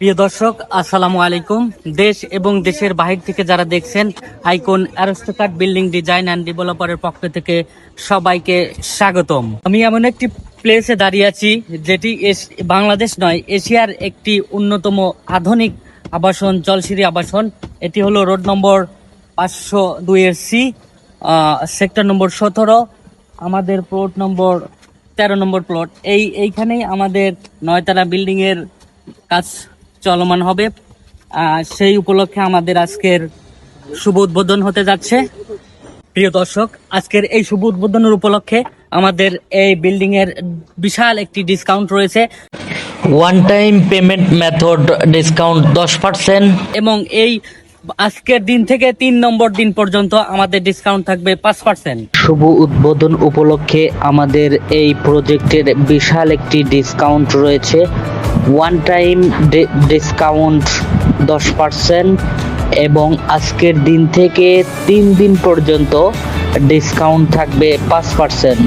প্রিয় দর্শক, আসসালামু আলাইকুম। দেশ এবং দেশের বাহির থেকে যারা দেখছেন, icon aristocrat building design and ডেভেলপারের পক্ষ থেকে সবাইকে স্বাগতম। আমি এমন একটি প্লেসে দাঁড়িয়ে আছি, যেটি বাংলাদেশ নয়, এশিয়ার একটি অন্যতম আধুনিক আবাসন জলসিরি আবাসন। এটি হলো রোড নম্বর পাঁচশো দুইয়ের সি সেক্টর নম্বর সতেরো, আমাদের প্লট নম্বর তেরো নম্বর প্লট এই এইখানেই আমাদের নয়তলা বিল্ডিংয়ের কাজ চলমান হবে। সেই উপলক্ষে আমাদের আজকের শুভ উদ্বোধন হতে যাচ্ছে। প্রিয় দর্শক আজকের এই শুভ উদ্বোধনের উপলক্ষে আমাদের এই বিল্ডিং এর বিশাল একটি ডিসকাউন্ট রয়েছে। One time payment method discount দশ পার্সেন্ট এবং এই আজকের দিন থেকে তিন নম্বর দিন পর্যন্ত আমাদের ডিসকাউন্ট থাকবে পাঁচ পার্সেন্ট শুভ উদ্বোধন উপলক্ষে আমাদের এই প্রজেক্টের বিশাল একটি ডিসকাউন্ট রয়েছে। ওয়ান টাইম ডিসকাউন্ট দশ পার্সেন্ট এবং আজকের দিন থেকে তিন দিন পর্যন্ত ডিসকাউন্ট থাকবে পাঁচ পার্সেন্ট